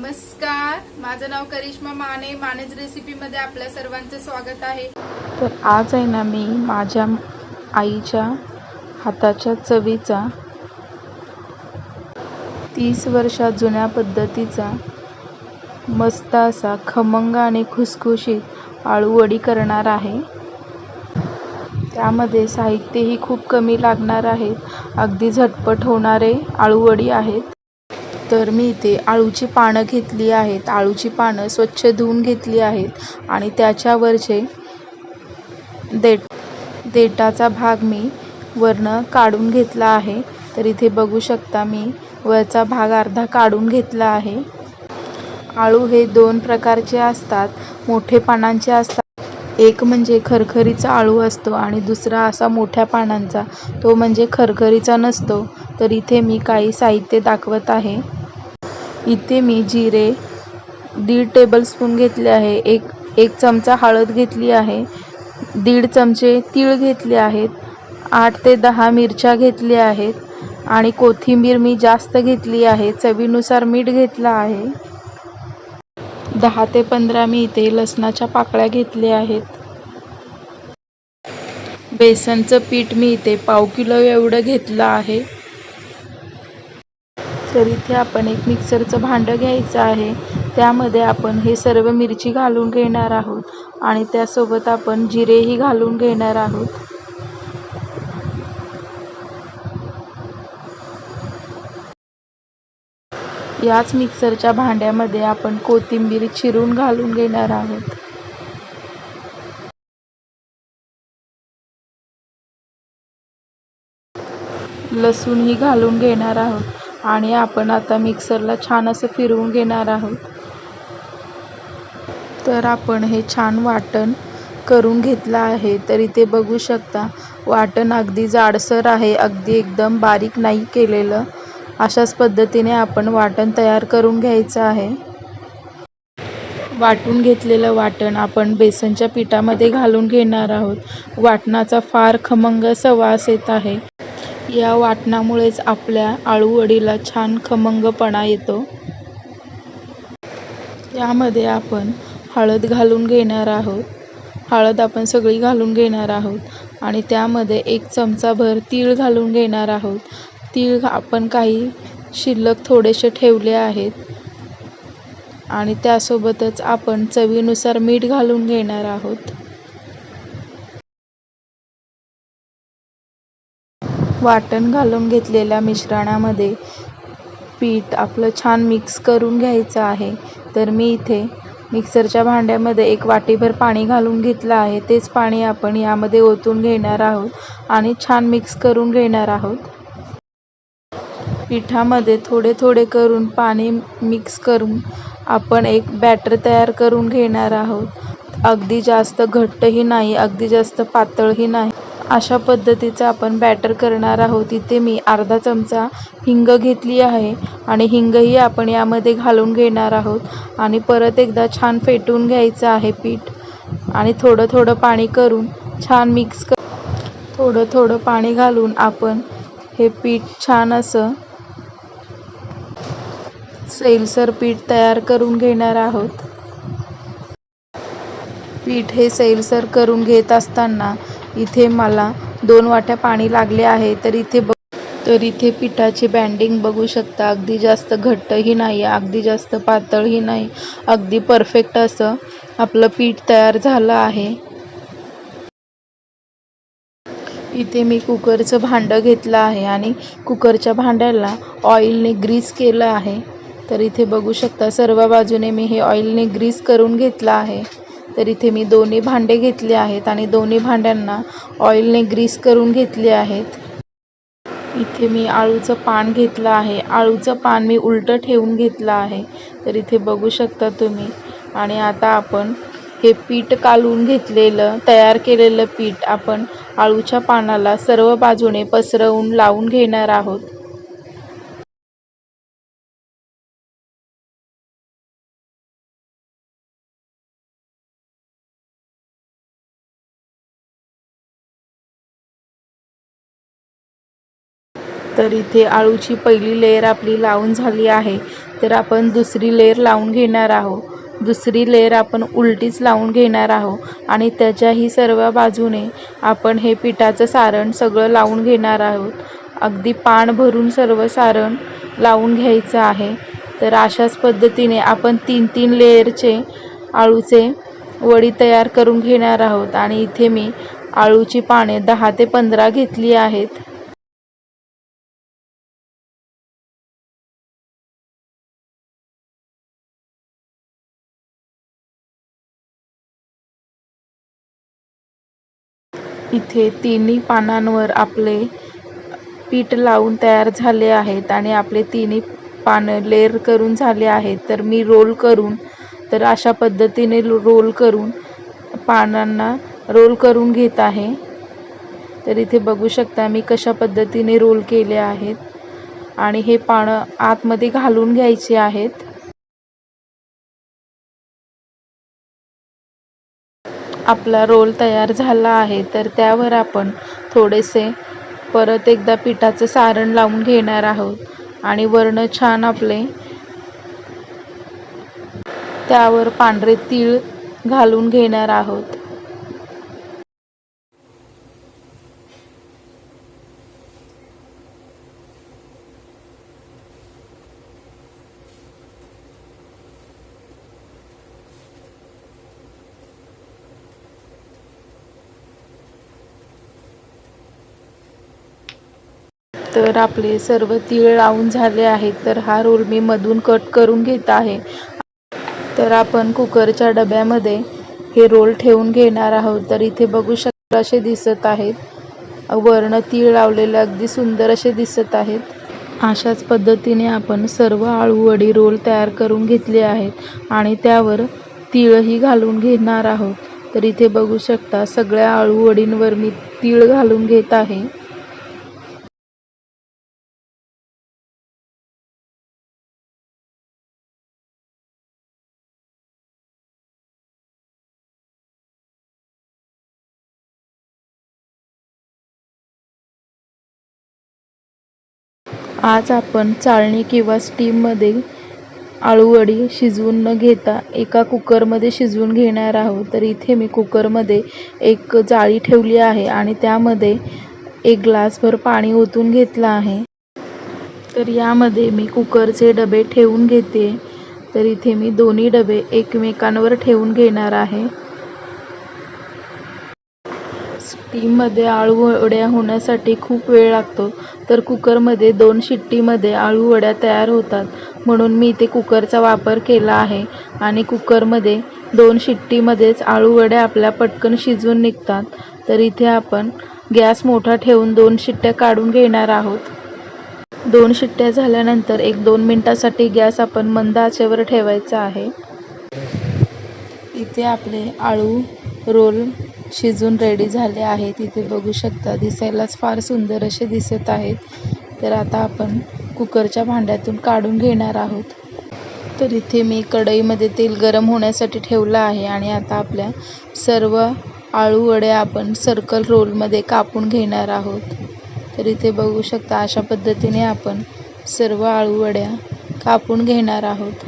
नमस्कार. माझं नाव करिश्मा माने. मानेज रेसिपीमध्ये आपल्या सर्वांचं स्वागत आहे. तर आज आहे ना मी माझ्या आईच्या हाताच्या चवीचा तीस वर्षात जुन्या पद्धतीचा मस्त असा खमंग आणि खुसखुशीत आळूवडी करणार आहे. त्यामध्ये साहित्यही खूप कमी लागणार आहेत अगदी झटपट होणारे आळूवडी आहेत. तर मी इथे आळूची पानं घेतली आहेत. आळूची पानं स्वच्छ धुवून घेतली आहेत आणि त्याच्यावरचे देट देटाचा भाग मी वरनं काढून घेतला आहे. तर इथे बघू शकता मी वरचा भाग अर्धा काढून घेतला आहे. आळू हे दोन प्रकारचे असतात. मोठे पानांचे असतात. एक म्हणजे खरखरीचा आळू असतो आणि दुसरा असा मोठ्या पानांचा. तो म्हणजे खरखरीचा नसतो. तर इथे मी काही साहित्य दाखवत आहे. इथे मी जिरे दीड टेबलस्पून घेतले आहे. एक एक चमचा हळद घेतली आहे. दीड चमचे तीळ घेतले आहेत. आठ ते दहा मिरच्या घेतल्या आहेत. आणि कोथिंबीर मी जास्त घेतली आहे. चवीनुसार मीठ घेतलं आहे. दहा ते पंधरा मी इथे लसणाच्या पाकळ्या घेतल्या आहेत. बेसनचं पीठ मी इथे पाव किलो एवढं घेतलं आहे. तर इथे आपण एक मिक्सरचं भांडं घ्यायचं आहे. त्यामध्ये आपण हे सर्व मिरची घालून घेणार आहोत आणि त्यासोबत आपण जिरेही घालून घेणार आहोत. याच मिक्सरच्या भांड्यामध्ये आपण कोथिंबीर चिरून घालून घेणार आहोत. लसूणही घालून घेणार आहोत. आणि आपण आता मिक्सरला छान असं फिरवून घेणार आहोत. तर आपण हे छान वाटण करून घेतलं आहे. तर इथे बघू शकता वाटण अगदी जाडसर आहे अगदी एकदम बारीक नाही केलेलं. अशाच पद्धतीने आपण वाटण तयार करून घ्यायचं आहे. वाटून घेतलेलं वाटण आपण बेसनच्या पिठामध्ये घालून घेणार आहोत. वाटणाचा फार खमंग असा वास येत आहे. या वाटणामुळेच आपल्या आळूवडीला छान खमंगपणा येतो. यामध्ये आपण हळद घालून घेणार आहोत. हळद आपण सगळी घालून घेणार आहोत आणि त्यामध्ये एक चमचाभर तीळ घालून घेणार आहोत. तीळ आपण काही शिल्लक थोडेसे ठेवले आहेत आणि त्यासोबतच आपण चवीनुसार मीठ घालून घेणार आहोत. वाटण घालून घेतलेल्या मिश्रणामध्ये पीठ आपलं छान मिक्स करून घ्यायचं आहे. तर मी इथे मिक्सरच्या भांड्यामध्ये एक वाटीभर पाणी घालून घेतलं आहे. तेच पाणी आपण यामध्ये ओतून घेणार आहोत आणि छान मिक्स करून घेणार आहोत. पिठामध्ये थोडे थोडे करून पाणी मिक्स करून आपण एक बॅटर तयार करून घेणार आहोत. अगदी जास्त घट्टही नाही अगदी जास्त पातळही नाही. अशा पद्धतीचं आपण बॅटर करणार आहोत. इथे मी अर्धा चमचा हिंग घेतली आहे आणि हिंगही आपण यामध्ये घालून घेणार आहोत. आणि परत एकदा छान फेटून घ्यायचं आहे पीठ. आणि थोडं थोडं पाणी करून छान मिक्स कर थोडं थोडं पाणी घालून आपण हे पीठ छान असं सैलसर पीठ तयार करून घेणार आहोत. पीठ हे सैलसर करून घेत असताना इथे मला दोन वाट्या पाणी लागले आहे तर इथे बघ. तर इथे पिठाची बँडिंग बघू शकता. अगदी जास्त घट्टही नाही अगदी जास्त पातळही नाही. अगदी परफेक्ट असं आपलं पीठ तयार झालं आहे. इथे मी कुकरचं भांडं घेतलं आहे आणि कुकरच्या भांड्याला ऑइलने ग्रीस केलं आहे. तर इथे बघू शकता सर्व बाजूने मी हे ऑइलने ग्रीस करून घेतलं आहे. तर इथे मी दोन्ही भांडे घेतले आहेत आणि दोन्ही भांड्यांना ऑइलने ग्रीस करून घेतले आहेत. इथे मी आळूचं पान घेतलं आहे. आळूचं पान मी उलटं ठेवून घेतलं आहे. तर इथे बघू शकता तुम्ही. आणि आता आपण हे पीठ कालवून घेतलेलं तयार केलेलं पीठ आपण आळूच्या पानाला सर्व बाजूने पसरवून लावून घेणार आहोत. तर इथे आळूची पहिली लेयर आपली लावून झाली आहे. तर आपण दुसरी लेयर लावून घेणार आहोत. दुसरी लेयर आपण उलटीच लावून घेणार आहोत. आणि त्याच्याही सर्व बाजूने आपण हे पिठाचं सारण सगळं लावून घेणार आहोत. अगदी पान भरून सर्व सारण लावून घ्यायचं आहे. तर अशाच पद्धतीने आपण तीन तीन लेयरचे आळूचे वडी तयार करून घेणार आहोत. आणि इथे मी आळूची पाने दहा ते पंधरा घेतली आहेत. इथे तिन्ही पानांवर आपले पीठ लावून तयार झाले आहेत आणि आपले तिन्ही पानं लेअर करून झाले आहेत. तर मी रोल करून तर अशा पद्धतीने रोल करून पानांना रोल करून घेत आहे. तर इथे बघू शकता मी कशा पद्धतीने रोल केले आहेत. आणि हे पानं आतमध्ये घालून घ्यायचे आहेत. आपला रोल तयार झाला आहे तर त्यावर आपण थोडेसे परत एकदा पिठाचं सारण लावून घेणार आहोत. आणि वर्ण छान आपले त्यावर पांढरे तीळ घालून घेणार आहोत. तर आपले सर्व तीळ लावून झाले आहेत तर हा रोल मी मधून कट करून घेत आहे. तर आपण कुकरच्या डब्यामध्ये हे रोल ठेवून घेणार आहोत. तर इथे बघू शकता असे दिसत आहेत. वर्ण तीळ लावलेले अगदी सुंदर असे दिसत आहेत. अशाच पद्धतीने आपण सर्व आळूवडी रोल तयार करून घेतले आहेत आणि त्यावर तीळही घालून घेणार आहोत. तर इथे बघू शकता सगळ्या आळूवडींवर मी तीळ घालून घेत आहे. आज आपण चाळणी किंवा स्टीममध्ये आळूवडी शिजवून न घेता एका कुकरमध्ये शिजवून घेणार आहोत. तर इथे मी कुकरमध्ये एक जाळी ठेवली आहे आणि त्यामध्ये एक ग्लासभर पाणी ओतून घेतलं आहे. तर यामध्ये मी कुकरचे डबे ठेवून घेते. तर इथे मी दोन्ही डबे एकमेकांवर ठेवून घेणार आहे. स्टीममध्ये आळू वड्या होण्यासाठी खूप वेळ लागतो. तर कुकरमध्ये दोन शिट्टीमध्ये आळू वड्या तयार होतात. म्हणून मी इथे कुकरचा वापर केला आहे आणि कुकरमध्ये दोन शिट्टीमध्येच आळू वड्या आपल्या पटकन शिजून निघतात. तर इथे आपण गॅस मोठा ठेवून दोन शिट्ट्या काढून घेणार आहोत. दोन शिट्ट्या झाल्यानंतर एक दोन मिनटासाठी गॅस आपण मंद आचेवर ठेवायचा आहे. इथे आपले आळू रोल शिजून रेडी झाले आहेत. इथे बघू शकता दिसायलाच फार सुंदर असे दिसत आहेत. तर आता आपण कुकरच्या भांड्यातून काढून घेणार आहोत. तर इथे मी कढईमध्ये तेल गरम होण्यासाठी ठेवलं आहे आणि आता आपल्या सर्व आळू वड्या आपण सर्कल रोलमध्ये कापून घेणार आहोत. तर इथे बघू शकता अशा पद्धतीने आपण सर्व आळू वड्या कापून घेणार आहोत.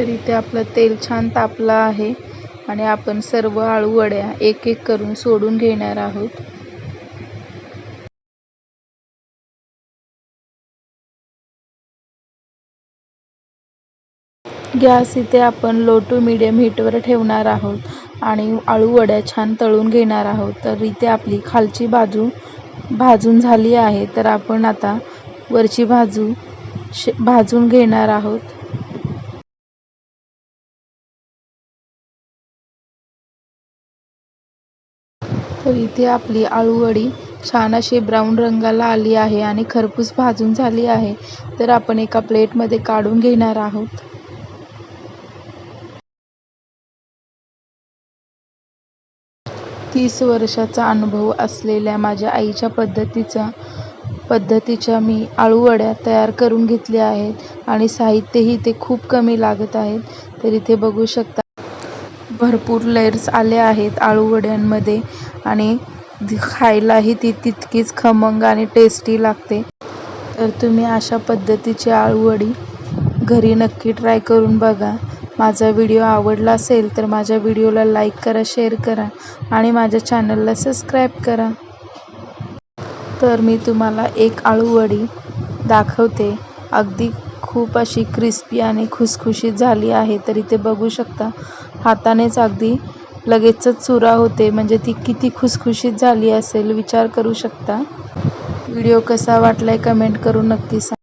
तर इथे आपलं तेल छान तापलं आहे आणि आपण सर्व आळू वड्या एक एक करून सोडून घेणार आहोत. गॅस इथे आपण लो टू मिडियम हीटवर ठेवणार आहोत आणि आळू वड्या छान तळून घेणार आहोत. तर इथे आपली खालची बाजू भाजून झाली आहे. तर आपण आता वरची बाजू भाजून घेणार आहोत. इथे आपली आळूवडी छान अशी ब्राऊन रंगाला आली आहे आणि खरपूस भाजून झाली आहे. तर आपण एका प्लेटमध्ये काढून घेणार आहोत. तीस वर्षाचा अनुभव असलेल्या माझ्या आईच्या पद्धतीचा पद्धतीच्या मी आळूवड्या तयार करून घेतल्या आहेत आणि साहित्यही ते खूप कमी लागत आहेत. तर इथे बघू शकता भरपूर लेयर्स आले आहेत आळूवड्यांमध्ये आणि खायलाही ती तितकीच खमंग आणि टेस्टी लागते. तर तुम्ही अशा पद्धतीची आळूवडी घरी नक्की ट्राय करून बघा. माझा व्हिडिओ आवडला असेल तर माझ्या व्हिडिओला लाईक करा शेअर करा आणि माझ्या चॅनलला सबस्क्राईब करा. तर मी तुम्हाला एक आळूवडी दाखवते. अगदी खूप अशी क्रिस्पी आणि खुसखुशीत झाली आहे तर इथे बघू शकता. हातानेच अगदी लगेचच चुरा होते. म्हणजे ती किती खुसखुशीत झाली असेल विचार करू शकता? व्हिडिओ कसा वाटला आहे कमेंट करून नक्की सांगा.